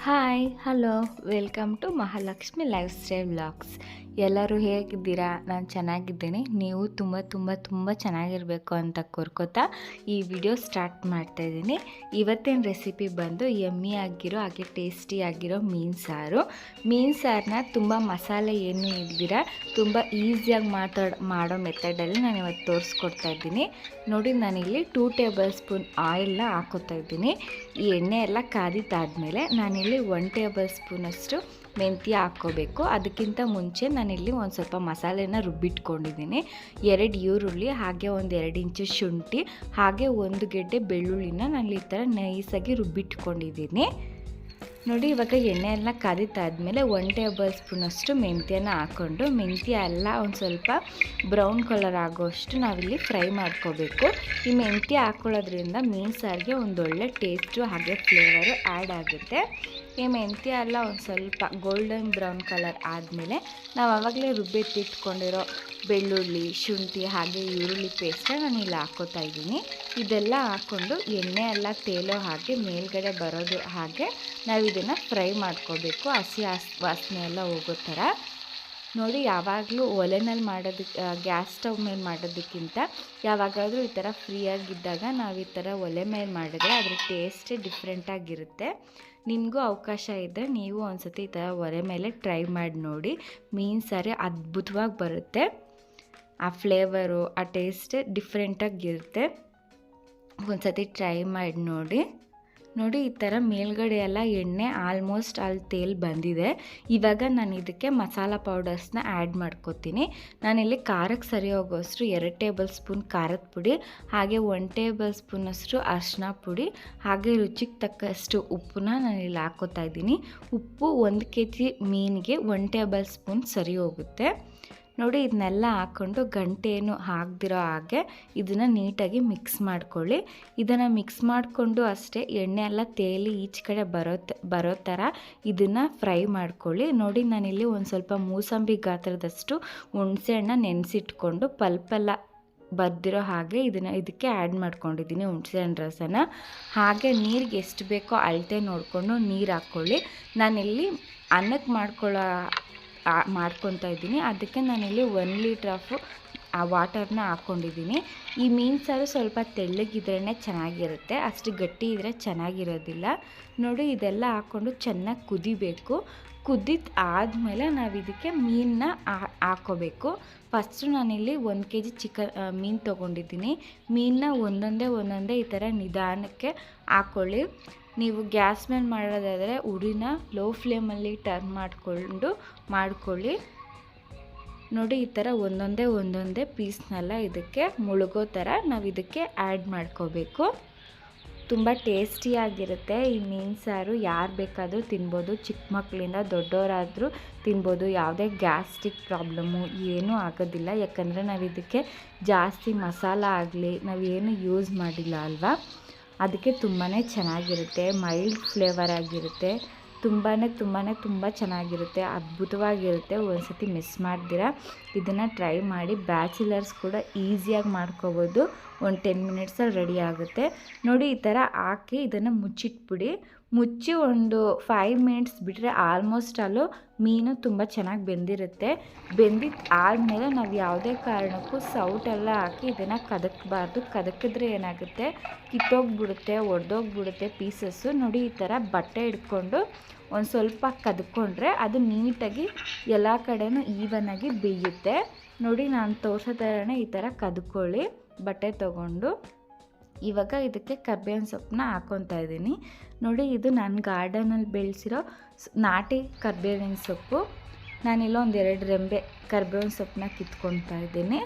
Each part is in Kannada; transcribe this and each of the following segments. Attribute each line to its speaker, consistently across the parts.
Speaker 1: hi hello welcome to Mahalakshmi lifestyle vlogs ಎಲ್ಲರೂ ಹೇಗಿದ್ದೀರಾ? ನಾನು ಚೆನ್ನಾಗಿದ್ದೀನಿ. ನೀವು ತುಂಬ ತುಂಬ ತುಂಬ ಚೆನ್ನಾಗಿರಬೇಕು ಅಂತ ಕೋರ್ಕೋತಾ ಈ ವಿಡಿಯೋ ಸ್ಟಾರ್ಟ್ ಮಾಡ್ತಾ ಇದ್ದೀನಿ. ಇವತ್ತಿನ ರೆಸಿಪಿ ಬಂದು ಎಮ್ಮಿ ಆಗಿರೋ, ಹಾಗೆ ಟೇಸ್ಟಿ ಆಗಿರೋ ಮೀನು ಸಾರು. ಮೀನು ಸಾರನ್ನ ತುಂಬ ಮಸಾಲೆ ಏನು ಇಲ್ದಿರ ತುಂಬ ಈಸಿಯಾಗಿ ಮಾತಾಡ್, ಮಾಡೋ ಮೆಥಡಲ್ಲಿ ನಾನು ಇವತ್ತು ತೋರಿಸ್ಕೊಡ್ತಾ ಇದ್ದೀನಿ. ನೋಡಿ, ನಾನಿಲ್ಲಿ ಟೂ ಟೇಬಲ್ ಸ್ಪೂನ್ ಆಯಿಲ್ನ ಹಾಕೋತಾ ಇದ್ದೀನಿ. ಈ ಎಣ್ಣೆ ಎಲ್ಲ ಕಾದಿದ್ದಾದಮೇಲೆ ನಾನಿಲ್ಲಿ ಒನ್ ಟೇಬಲ್ ಸ್ಪೂನಷ್ಟು ಮೆಂತ್ಯ ಹಾಕ್ಕೋಬೇಕು. ಅದಕ್ಕಿಂತ ಮುಂಚೆ ನಾನಿಲ್ಲಿ ಒಂದು ಸ್ವಲ್ಪ ಮಸಾಲೆನ ರುಬ್ಬಿಟ್ಕೊಂಡಿದ್ದೀನಿ. ಎರಡು ಈರುಳ್ಳಿ, ಹಾಗೆ ಒಂದು ಎರಡು ಇಂಚು ಶುಂಠಿ, ಹಾಗೆ ಒಂದು ಗೆಡ್ಡೆ ಬೆಳ್ಳುಳ್ಳಿನ ನಾನು ಈ ಥರ ನೈಸಾಗಿ ರುಬ್ಬಿಟ್ಕೊಂಡಿದ್ದೀನಿ. ನೋಡಿ, ಇವಾಗ ಎಣ್ಣೆ ಎಲ್ಲ ಕಾದಿತ್ತಾದಮೇಲೆ ಒನ್ ಟೇಬಲ್ ಸ್ಪೂನಷ್ಟು ಮೆಂತ್ಯನ ಹಾಕ್ಕೊಂಡು, ಮೆಂತ್ಯ ಎಲ್ಲ ಒಂದು ಸ್ವಲ್ಪ ಬ್ರೌನ್ ಕಲರ್ ಆಗೋಷ್ಟು ನಾವಿಲ್ಲಿ ಫ್ರೈ ಮಾಡ್ಕೋಬೇಕು. ಈ ಮೆಂತ್ಯ ಹಾಕ್ಕೊಳ್ಳೋದ್ರಿಂದ ಮೀನು ಸಾರಿಗೆ ಒಂದೊಳ್ಳೆ ಟೇಸ್ಟು ಹಾಗೆ ಫ್ಲೇವರು ಆ್ಯಡ್ ಆಗುತ್ತೆ. ಈ ಮೆಂತ್ಯ ಎಲ್ಲ ಒಂದು ಸ್ವಲ್ಪ ಗೋಲ್ಡನ್ ಬ್ರೌನ್ ಕಲರ್ ಆದಮೇಲೆ ನಾವು ಆವಾಗಲೇ ರುಬ್ಬಿಟ್ಟಿಟ್ಕೊಂಡಿರೋ ಬೆಳ್ಳುಳ್ಳಿ, ಶುಂಠಿ ಹಾಗೆ ಈರುಳ್ಳಿ ಪೇಸ್ಟ್ ನಾನು ಇಲ್ಲಿ ಹಾಕೋತಾ ಇದ್ದೀನಿ. ಇದೆಲ್ಲ ಹಾಕ್ಕೊಂಡು ಎಣ್ಣೆ ಎಲ್ಲ ತೇಲೋ ಹಾಗೆ ಮೇಲ್ಗಡೆ ಬರೋದು ಹಾಗೆ ನಾವು ಇದನ್ನು ಫ್ರೈ ಮಾಡ್ಕೋಬೇಕು. ಹಸ್ ವಾಸನೆ ಎಲ್ಲ ಹೋಗೋ ಥರ. ನೋಡಿ ಯಾವಾಗಲೂ ಒಲೆನಲ್ಲಿ ಮಾಡೋದಕ್ಕೆ ಗ್ಯಾಸ್ ಸ್ಟವ್ ಮೇಲೆ ಮಾಡೋದಕ್ಕಿಂತ ಯಾವಾಗಾದರೂ ಈ ಥರ ಫ್ರೀಯಾಗಿದ್ದಾಗ ನಾವು ಈ ಥರ ಒಲೆ ಮೇಲೆ ಮಾಡಿದ್ರೆ ಅದ್ರ ಟೇಸ್ಟೇ ಡಿಫ್ರೆಂಟಾಗಿರುತ್ತೆ ನಿಮಗೂ ಅವಕಾಶ ಇದ್ದರೆ ನೀವು ಒಂದು ಸತಿ ಈ ಥರ ಒಲೆ ಮೇಲೆ ಟ್ರೈ ಮಾಡಿ ನೋಡಿ. ಮೀನು ಸಾರಿ ಅದ್ಭುತವಾಗಿ ಬರುತ್ತೆ. ಆ ಫ್ಲೇವರು ಆ ಟೇಸ್ಟ್ ಡಿಫ್ರೆಂಟಾಗಿರುತ್ತೆ ಒಂದು ಸತಿ ಟ್ರೈ ಮಾಡಿ ನೋಡಿ. ನೋಡಿ, ಈ ಥರ ಮೇಲ್ಗಡೆ ಎಲ್ಲ ಎಣ್ಣೆ ಆಲ್ಮೋಸ್ಟ್ ಅಲ್ಲಿ ತೇಲ್ ಬಂದಿದೆ. ಇವಾಗ ನಾನು ಇದಕ್ಕೆ ಮಸಾಲ ಪೌಡರ್ಸ್ನ ಆ್ಯಡ್ ಮಾಡ್ಕೋತೀನಿ. ನಾನಿಲ್ಲಿ ಖಾರಕ್ಕೆ ಸರಿ ಹೋಗೋಷ್ಟು ಎರಡು ಟೇಬಲ್ ಸ್ಪೂನ್ ಖಾರದ ಪುಡಿ, ಹಾಗೆ ಒನ್ ಟೇಬಲ್ ಸ್ಪೂನಷ್ಟು ಅರಿಶಿನ ಪುಡಿ, ಹಾಗೆ ರುಚಿಗೆ ತಕ್ಕಷ್ಟು ಉಪ್ಪನ್ನ ನಾನಿಲ್ಲಿ ಹಾಕೋತಾ ಇದ್ದೀನಿ. ಉಪ್ಪು ಒಂದು ಕೆ ಜಿ ಮೀನಿಗೆ ಒನ್ ಟೇಬಲ್ ಸ್ಪೂನ್ ಸರಿ ಹೋಗುತ್ತೆ. ನೋಡಿ ಇದನ್ನೆಲ್ಲ ಹಾಕ್ಕೊಂಡು ಗಂಟೇನು ಹಾಕ್ದಿರೋ ಹಾಗೆ ಇದನ್ನು ನೀಟಾಗಿ ಮಿಕ್ಸ್ ಮಾಡ್ಕೊಳ್ಳಿ. ಇದನ್ನು ಮಿಕ್ಸ್ ಮಾಡಿಕೊಂಡು ಅಷ್ಟೇ ಎಣ್ಣೆ ಎಲ್ಲ ತೇಲಿ ಈಚೆ ಕಡೆ ಬರೋ ಬರೋ ಥರ ಇದನ್ನು ಫ್ರೈ ಮಾಡ್ಕೊಳ್ಳಿ. ನೋಡಿ, ನಾನಿಲ್ಲಿ ಒಂದು ಸ್ವಲ್ಪ ಮೂಸಂಬಿ ಗಾತ್ರದಷ್ಟು ಹುಣಸೆಹಣ್ಣ ನೆನೆಸಿಟ್ಕೊಂಡು ಪಲ್ಪೆಲ್ಲ ಬರ್ದಿರೋ ಹಾಗೆ ಇದನ್ನು ಇದಕ್ಕೆ ಆ್ಯಡ್ ಮಾಡ್ಕೊಂಡಿದ್ದೀನಿ ಹುಣಸೆಹಣ್ಣು ರಸನ. ಹಾಗೆ ನೀರಿಗೆ ಎಷ್ಟು ಬೇಕೋ ಅಳತೆ ನೋಡಿಕೊಂಡು ನೀರು ಹಾಕ್ಕೊಳ್ಳಿ. ನಾನಿಲ್ಲಿ ಅನ್ನಕ್ಕೆ ಮಾಡ್ಕೊಳ್ಳೋ ಮಾಡ್ಕೊತಾ ಇದ್ದೀನಿ. ಅದಕ್ಕೆ ನಾನಿಲ್ಲಿ ಒನ್ ಲೀಟ್ರ್ ಆಫ್ ಆ ವಾಟರ್ನ ಹಾಕ್ಕೊಂಡಿದ್ದೀನಿ. ಈ ಮೀನು ಸಾರು ಸ್ವಲ್ಪ ತೆಳ್ಳಗಿದ್ರೇ ಚೆನ್ನಾಗಿರುತ್ತೆ. ಅಷ್ಟು ಗಟ್ಟಿ ಇದ್ದರೆ ಚೆನ್ನಾಗಿರೋದಿಲ್ಲ. ನೋಡಿ, ಇದೆಲ್ಲ ಹಾಕ್ಕೊಂಡು ಚೆನ್ನಾಗಿ ಕುದಿಬೇಕು. ಕುದ್ದಿದ ಆದಮೇಲೆ ನಾವು ಇದಕ್ಕೆ ಮೀನನ್ನ ಹಾಕೋಬೇಕು. ಫಸ್ಟು ನಾನಿಲ್ಲಿ ಒಂದು ಕೆ ಜಿ ಚಿಕನ್ ಮೀನು ತೊಗೊಂಡಿದ್ದೀನಿ. ಮೀನನ್ನ ಒಂದೊಂದೇ ಒಂದೊಂದೇ ಈ ಥರ ನಿಧಾನಕ್ಕೆ ಹಾಕ್ಕೊಳ್ಳಿ ನೀವು ಗ್ಯಾಸ್ ಮೇಲೆ ಮಾಡೋದಾದರೆ ಉಡಿನ ಲೋ ಫ್ಲೇಮಲ್ಲಿ ಟರ್ನ್ ಮಾಡಿಕೊಂಡು ಮಾಡ್ಕೊಳ್ಳಿ. ನೋಡಿ, ಈ ಥರ ಒಂದೊಂದೇ ಒಂದೊಂದೇ ಪೀಸ್ನೆಲ್ಲ ಇದಕ್ಕೆ ಮುಳುಗೋ ಥರ ನಾವು ಇದಕ್ಕೆ ಆ್ಯಡ್ ಮಾಡ್ಕೋಬೇಕು. ತುಂಬ ಟೇಸ್ಟಿಯಾಗಿರುತ್ತೆ. ಈ ಮೀನು ಸಾರು ಯಾರು ಬೇಕಾದರೂ ತಿನ್ಬೋದು. ಚಿಕ್ಕ ಮಕ್ಕಳಿಂದ ದೊಡ್ಡವರಾದರೂ ತಿನ್ಬೋದು. ಯಾವುದೇ ಗ್ಯಾಸ್ಟ್ರಿಕ್ ಪ್ರಾಬ್ಲಮ್ಮು ಏನೂ ಆಗೋದಿಲ್ಲ. ಯಾಕಂದರೆ ನಾವು ಇದಕ್ಕೆ ಜಾಸ್ತಿ ಮಸಾಲ ಆಗಲಿ ನಾವು ಏನು ಯೂಸ್ ಮಾಡಿಲ್ಲ ಅಲ್ವಾ? ಅದಕ್ಕೆ ತುಂಬಾ ಚೆನ್ನಾಗಿರುತ್ತೆ ಮೈಲ್ಡ್ ಫ್ಲೇವರ್ ಆಗಿರುತ್ತೆ ತುಂಬಾ ತುಂಬಾ ತುಂಬ ಚೆನ್ನಾಗಿರುತ್ತೆ, ಅದ್ಭುತವಾಗಿರುತ್ತೆ. ಒಂದು ಸತಿ ಮಿಸ್ ಮಾಡ್ದಿರ ಇದನ್ನು ಟ್ರೈ ಮಾಡಿ ಬ್ಯಾಚುಲರ್ಸ್ ಕೂಡ ಈಸಿಯಾಗಿ ಮಾಡ್ಕೋಬೋದು. ಒಂದು ಟೆನ್ ಮಿನಿಟ್ಸಲ್ಲಿ ರೆಡಿ ಆಗುತ್ತೆ. ನೋಡಿ ಈ ಥರ ಹಾಕಿ ಇದನ್ನು ಮುಚ್ಚಿಟ್ಬಿಡಿ. ಮುಚ್ಚಿ ಒಂದು ಫೈವ್ ಮಿನಿಟ್ಸ್ ಬಿಟ್ಟರೆ ಆಲ್ಮೋಸ್ಟ್ ಅಲ್ಲೂ ಮೀನು ತುಂಬ ಚೆನ್ನಾಗಿ ಬೆಂದಿರುತ್ತೆ. ಬೆಂದಿದ್ದು ಆದಮೇಲೆ ನಾವು ಯಾವುದೇ ಕಾರಣಕ್ಕೂ ಸೌಟೆಲ್ಲ ಹಾಕಿ ಇದನ್ನು ಕದಕ್ಬಾರ್ದು. ಕದಕಿದ್ರೆ ಏನಾಗುತ್ತೆ? ಕಿತ್ತೋಗ್ಬಿಡುತ್ತೆ, ಒಡೆದೋಗ್ಬಿಡುತ್ತೆ ಪೀಸಸ್ಸು ನೋಡಿ ಈ ಥರ ಬಟ್ಟೆ ಹಿಡ್ಕೊಂಡು ಒಂದು ಸ್ವಲ್ಪ ಕದ್ಕೊಂಡ್ರೆ ಅದು ನೀಟಾಗಿ ಎಲ್ಲ ಕಡೆನೂ ಈವನಾಗಿ ಬೇಯುತ್ತೆ. ನೋಡಿ ನಾನು ತೋರಿಸೋ ಥರನೇ ಈ ಥರ ಕದ್ಕೊಳ್ಳಿ, ಬಟ್ಟೆ ತೊಗೊಂಡು. ಇವಾಗ ಇದಕ್ಕೆ ಕರ್ಬೇವಿನ ಸೊಪ್ಪನ್ನ ಹಾಕ್ಕೊತಾ ಇದ್ದೀನಿ. ನೋಡಿ, ಇದು ನನ್ನ ಗಾರ್ಡನಲ್ಲಿ ಬೆಳೆಸಿರೋ ನಾಟಿ ಕರ್ಬೇವಿನ ಸೊಪ್ಪು. ನಾನಿಲ್ಲ ಒಂದು ಎರಡು ರೆಂಬೆ ಕರ್ಬೇವಿನ ಸೊಪ್ಪನ್ನ ಕಿತ್ಕೊತಾ ಇದ್ದೀನಿ.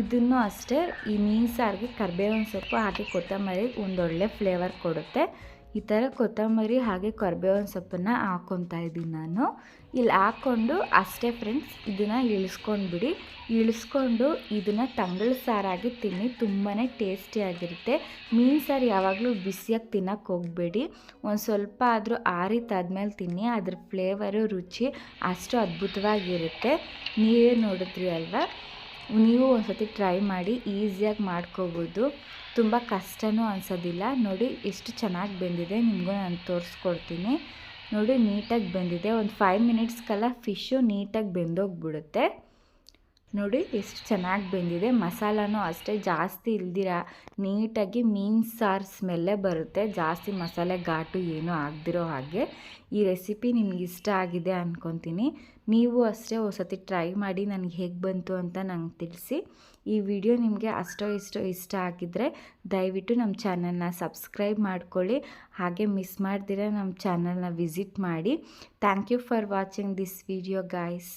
Speaker 1: ಇದನ್ನು ಅಷ್ಟೇ ಈ ಮೀನು ಸಾರಿಗೆ ಕರ್ಬೇವಿನ ಸೊಪ್ಪು ಹಾಗೆ ಕೊತ್ತಂಬರಿ ಒಂದೊಳ್ಳೆ ಫ್ಲೇವರ್ ಕೊಡುತ್ತೆ. ಈ ಥರ ಕೊತ್ತಂಬರಿ ಹಾಗೆ ಕರ್ಬೇವಿನ ಸೊಪ್ಪನ್ನು ಹಾಕ್ಕೊತಾ ಇದ್ದೀನಿ ನಾನು. ಇಲ್ಲಿ ಹಾಕ್ಕೊಂಡು ಅಷ್ಟೇ ಫ್ರೆಂಡ್ಸ್ ಇದನ್ನು ಇಳಿಸ್ಕೊಂಡ್ಬಿಡಿ. ಇಳಿಸ್ಕೊಂಡು ಇದನ್ನು ತಂಗಳು ಸಾರಾಗಿ ತಿನ್ನಿ ತುಂಬಾ ಟೇಸ್ಟಿಯಾಗಿರುತ್ತೆ ಮೀನು ಸಾರು ಯಾವಾಗಲೂ ಬಿಸಿಯಾಗಿ ತಿನ್ನೋಕ್ಕೆ ಹೋಗಬೇಡಿ. ಒಂದು ಸ್ವಲ್ಪ ಆದರೂ ಆರಿತಾದ್ಮೇಲೆ ತಿನ್ನಿ, ಅದ್ರ ಫ್ಲೇವರು ರುಚಿ ಅಷ್ಟು ಅದ್ಭುತವಾಗಿರುತ್ತೆ. ನೀವೇ ನೋಡಿದ್ರಿ ಅಲ್ವಾ? ನೀವು ಒಂದ್ಸತಿ ಟ್ರೈ ಮಾಡಿ ಈಸಿಯಾಗಿ ಮಾಡ್ಕೋಬೋದು. ತುಂಬ ಕಷ್ಟನೂ ಅನಿಸೋದಿಲ್ಲ. ನೋಡಿ, ಎಷ್ಟು ಚೆನ್ನಾಗಿ ಬೆಂದಿದೆ, ನಿಮಗೂ ನಾನು ತೋರಿಸ್ಕೊಡ್ತೀನಿ. ನೋಡಿ ನೀಟಾಗಿ ಬೆಂದಿದೆ. ಒಂದು ಫೈವ್ ಮಿನಿಟ್ಸ್ಗೆಲ್ಲ ಫಿಶ್ಶು ನೀಟಾಗಿ ಬೆಂದೋಗ್ಬಿಡುತ್ತೆ. ನೋಡಿ ಎಷ್ಟು ಚೆನ್ನಾಗಿ ಬೆಂದಿದೆ. ಮಸಾಲನೂ ಅಷ್ಟೇ ಜಾಸ್ತಿ ಇಲ್ದಿರ, ನೀಟಾಗಿ ಮೀನು ಸಾರು ಸ್ಮೆಲ್ಲೇ ಬರುತ್ತೆ. ಜಾಸ್ತಿ ಮಸಾಲೆ ಘಾಟು ಏನೂ ಆಗದಿರೋ ಹಾಗೆ. ಈ ರೆಸಿಪಿ ನಿಮ್ಗೆ ಇಷ್ಟ ಆಗಿದೆ ಅಂದ್ಕೊತೀನಿ ನೀವು ಅಷ್ಟೇ ಹೊಸತಿ ಟ್ರೈ ಮಾಡಿ ನನಗೆ ಹೇಗೆ ಬಂತು ಅಂತ ನಂಗೆ ತಿಳಿಸಿ. ಈ ವಿಡಿಯೋ ನಿಮಗೆ ಅಷ್ಟೋ ಇಷ್ಟೋ ಇಷ್ಟ ಆಗಿದ್ದರೆ ದಯವಿಟ್ಟು ನಮ್ಮ ಚಾನಲ್ನ ಸಬ್ಸ್ಕ್ರೈಬ್ ಮಾಡ್ಕೊಳ್ಳಿ. ಹಾಗೆ ಮಿಸ್ ಮಾಡ್ದಿರ ನಮ್ಮ ಚಾನಲ್ನ ವಿಸಿಟ್ ಮಾಡಿ. Thank you for watching this video, guys.